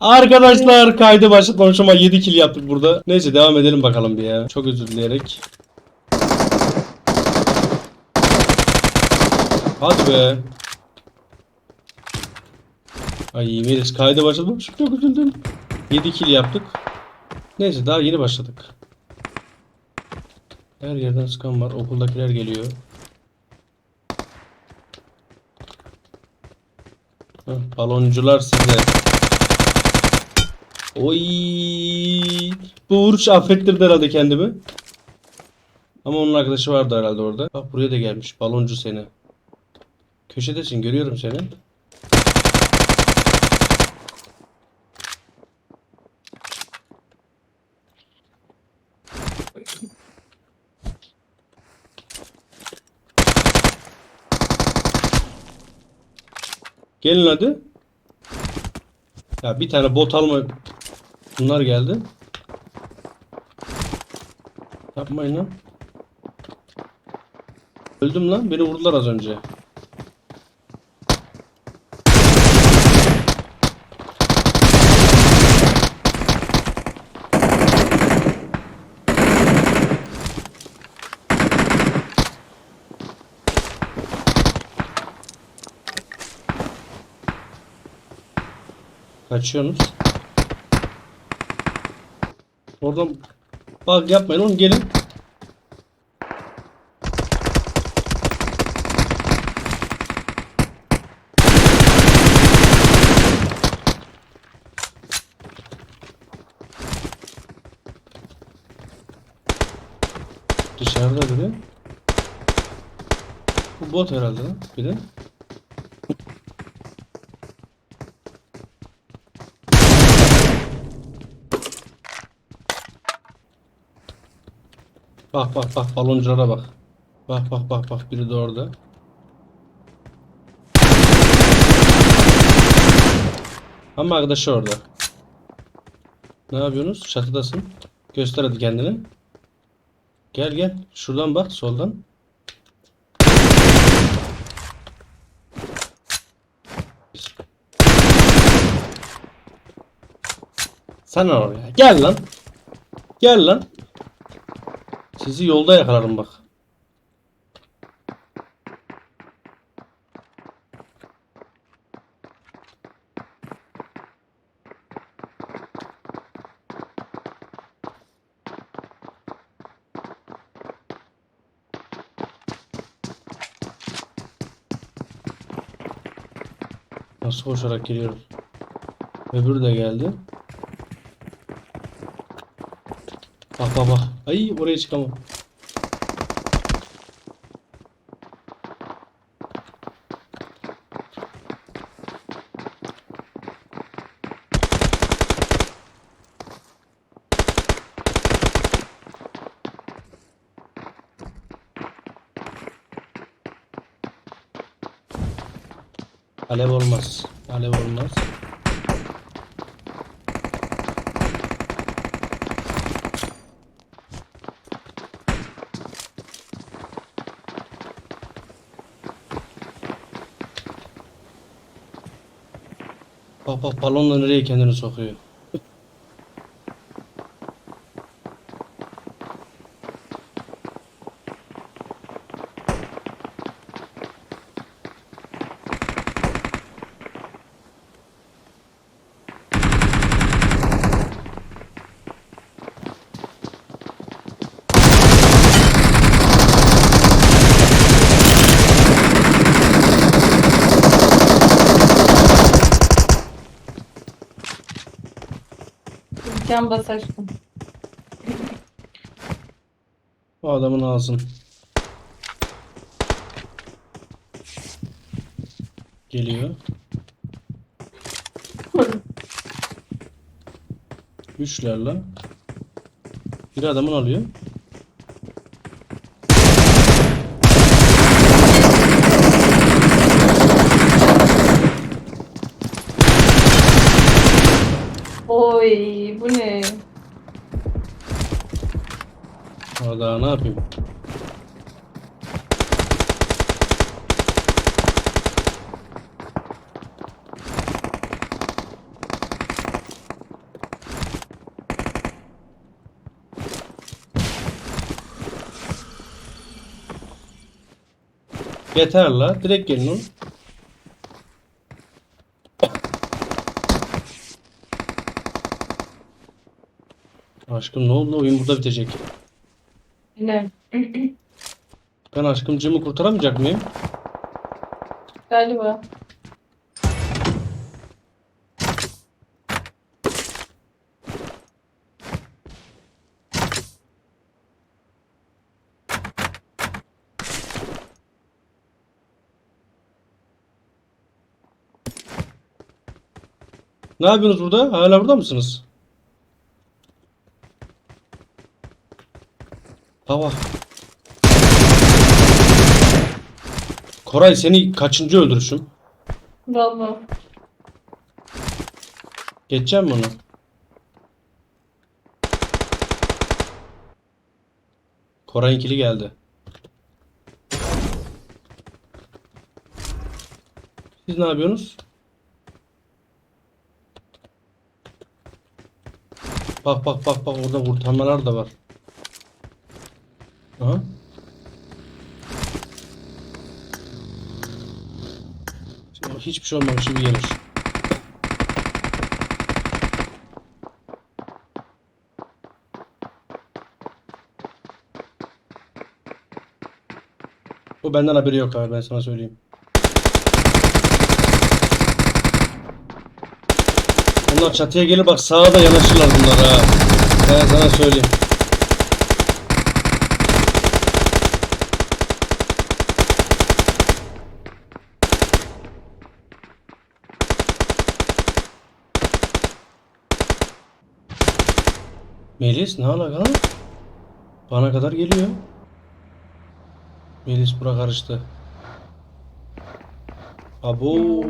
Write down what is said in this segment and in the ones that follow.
Arkadaşlar kaydı başlatmamış ama 7 kill yaptık burada. Neyse devam edelim bakalım bir ya. Çok özür dileyerek. Hadi be. Ay Melis kayda başlatmamış. Çok üzüldüm. 7 kill yaptık. Neyse daha yeni başladık. Her yerden sıkan var. Okuldakiler geliyor. Baloncular size. Oy! Bu vuruş affettirdi herhalde kendimi. Ama onun arkadaşı vardı herhalde orada. Bak buraya da gelmiş. Baloncu seni. Köşedesin görüyorum seni. Gelin hadi. Ya bir tane bot alma. Bunlar geldi. Yapmayın lan. Öldüm lan. Beni vurdular az önce. Kaçıyorsunuz. Oradan bak yapmayın oğlum gelin. Dışarıda biri. Bu bot herhalde bir de. Bak bak bak balonculara bak. Bak bak bak bak biri de orada. Ama arkadaşı orada. Ne yapıyorsunuz? Çatıdasın. Göster hadi kendini. Gel gel. Şuradan bak soldan. Sana oraya. Gel lan. Gel lan. Sizi yolda yakalarım bak. Nasıl koşarak geliyorum? Öbürü de geldi. Bak bak bak. Ay oraya çıkamam. Alev olmaz. Bak bak balonla nereye kendini sokuyor. Can bas aşkım. O adamın ağzın. Geliyor. Üçlerle. Bir adamın alıyor. Oy Valla ne yapayım? Yeter la. Direkt gelin oğlum. Aşkım ne oldu? Oyun burada bitecek. Yine. Ben aşkımcığımı kurtaramayacak mıyım? Galiba. Ne yapıyorsunuz burada? Hala burada mısınız? Baba. Koray seni kaçıncı öldürüşüm? Bravo. Geçeceğim bunu. Koray'ın kili geldi. Siz ne yapıyorsunuz? Bak bak bak bak orada kurtarmalar da var. Aha. Şimdi hiçbir şey olmamış gibi gelir. Bu benden haberi yok abi ben sana söyleyeyim. Onlar çatıya gelir bak sağa da yanaşırlar bunlar ha. Ben sana söyleyeyim. Melis ne alaka lan? Bana kadar geliyor. Melis bura karıştı. Abo.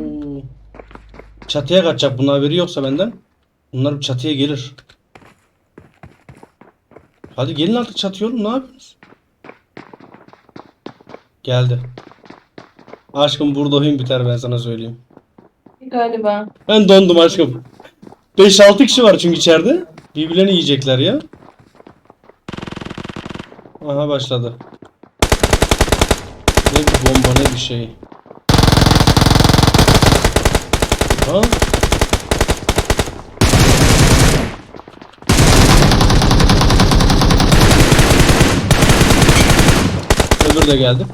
Çatıya kaçacak bunun haberi yoksa benden. Bunlar bir çatıya gelir. Hadi gelin artık çatıya oğlum ne yapıyorsunuz? Geldi. Aşkım burada oyun biter ben sana söyleyeyim. Galiba. Ben dondum aşkım. 5-6 kişi var çünkü içeride. Birbirlerini yiyecekler ya. Aha başladı. Ne bir bomba ne bir şey. Ha? Öbürü de geldi.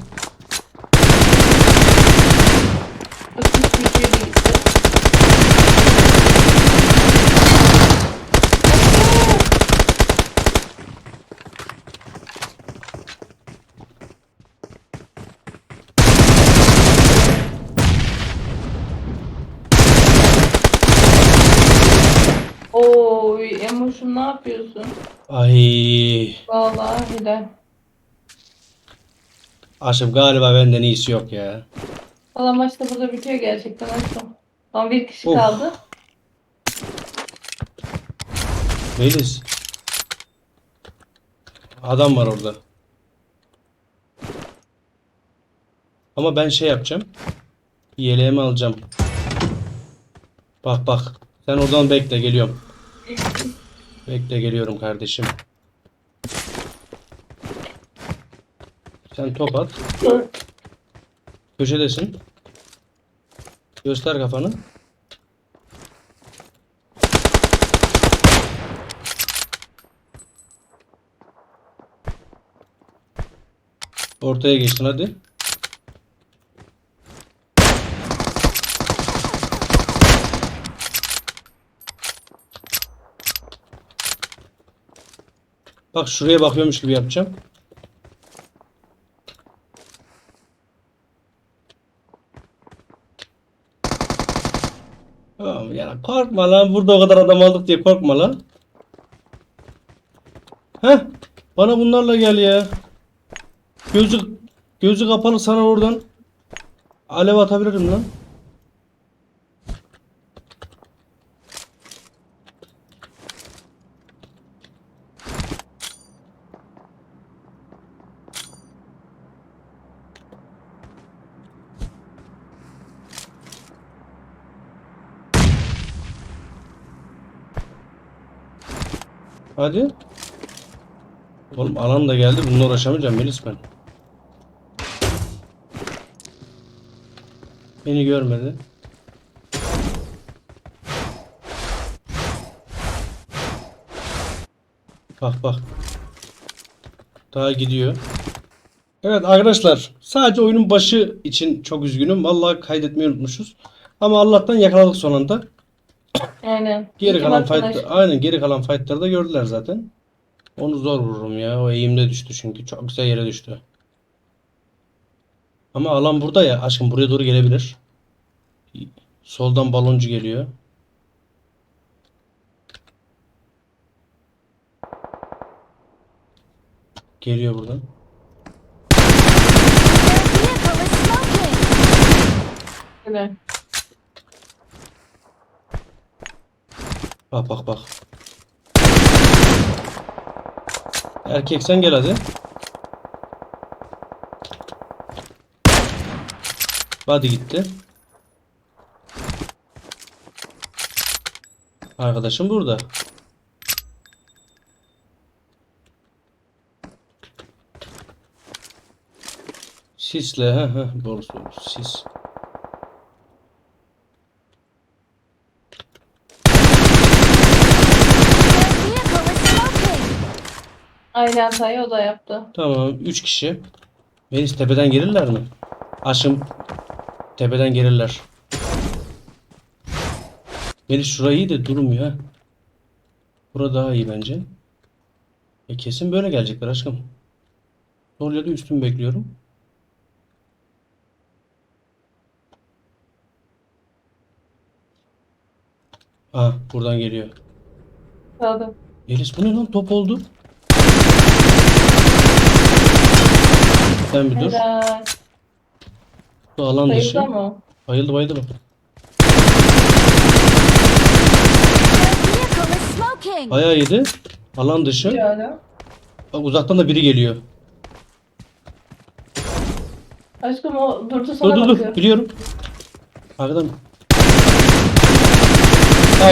Ötmüş bir şey değilse. Oy Emoş'um ne yapıyorsun? Ay. Vallahi helal. Aşkım galiba benden iyisi yok ya. Valla maç da burada bitiyor gerçekten aşkım. Son bir kişi Of. kaldı. Melis. Adam var orada. Ama ben şey yapacağım. Yeleğimi alacağım. Bak bak. Sen oradan bekle geliyorum. Bekle geliyorum kardeşim. Sen top at. Köşedesin. Göster kafanı. Ortaya geçtin hadi. Bak şuraya bakıyormuş gibi yapacağım. Tamam ya korkma lan burada o kadar adam aldık diye korkma lan. Heh bana bunlarla gel ya. Gözü gözü kapalı sana oradan alev atabilirim lan. Hadi. Oğlum alan da geldi. Bununla uğraşamayacağım Melis ben. Beni görmedi. Bak bak. Daha gidiyor. Evet arkadaşlar sadece oyunun başı için çok üzgünüm. Vallahi kaydetmeyi unutmuşuz. Ama Allah'tan yakaladık son anda. Aynen. Geri kalan arkadaş. fight aynen geri kalan fight'ları da gördüler zaten. Onu zor vururum ya. O eğimde düştü çünkü. Çok güzel yere düştü. Ama alan burada ya. Aşkım buraya doğru gelebilir. Soldan baloncu geliyor. Geliyor buradan. Their vehicle is smoking! Öyle. Bak bak bak. Erkek sen gel hadi. Hadi gitti. Arkadaşım burada. Sisle he he doğru sis. Their vehicle is smoking! Aynı hatayı o da yaptı. Tamam 3 kişi. Melis tepeden gelirler mi? Aşım tepeden gelirler. Melis şurayı iyi de durmuyor ha. Bura daha iyi bence. E kesin böyle gelecekler aşkım. Sol ya da üstümü bekliyorum. Aa buradan geliyor. Sağda. Melis bu ne lan top oldu. Sen bir dur. Helal. Bu alan dışı. Sayıldı ama. Bayıldı bayıldı bak. Vehicle is smoking! Bayağı yedi. Alan dışı. Bak uzaktan da biri geliyor. Aşkım o durdu Dur sana dur bakıyor. dur biliyorum. Arkadan.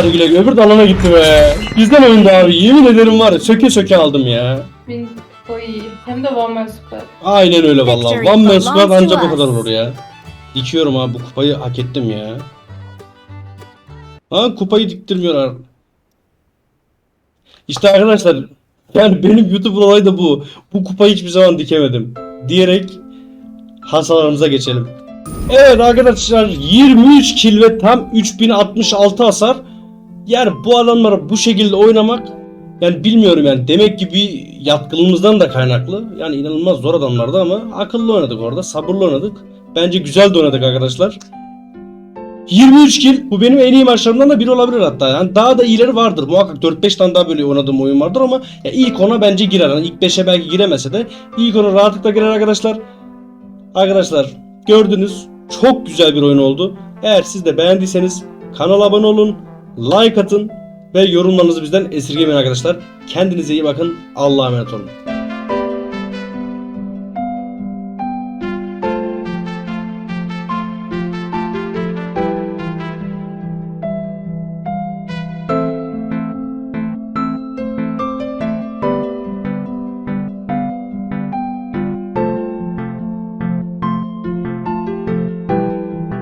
Güle güle. Öbür de alana gitti be. Bizden oyunda abi. Yemin ederim var ya söke söke aldım ya. Bin Hem de one man squad. Aynen öyle vallahi. One man squad ancak bu kadar olur ya. Dikiyorum abi bu kupayı hak ettim ya. Ha kupayı diktirmiyorlar. İşte arkadaşlar yani benim YouTube olayı da bu. Bu kupayı hiçbir zaman dikemedim. Diyerek hasalarımıza geçelim. Evet arkadaşlar 23 kill ve tam 3066 hasar. Yani bu adamlara bu şekilde oynamak yani bilmiyorum yani demek ki bir yatkınlığımızdan da kaynaklı. Yani inanılmaz zor adamlardı ama akıllı oynadık orada. Sabırlı oynadık. Bence güzel de oynadık arkadaşlar. 23 kill bu benim en iyi maçlarımdan da biri olabilir hatta. Yani daha da iyileri vardır. Muhakkak 4-5 tane daha böyle oynadığım oyun vardır ama ya ilk ona bence girer. Yani ilk 5'e belki giremese de ilk ona rahatlıkla girer arkadaşlar. Arkadaşlar gördünüz çok güzel bir oyun oldu. Eğer siz de beğendiyseniz kanala abone olun, like atın ve yorumlarınızı bizden esirgemeyin arkadaşlar. Kendinize iyi bakın. Allah'a emanet olun.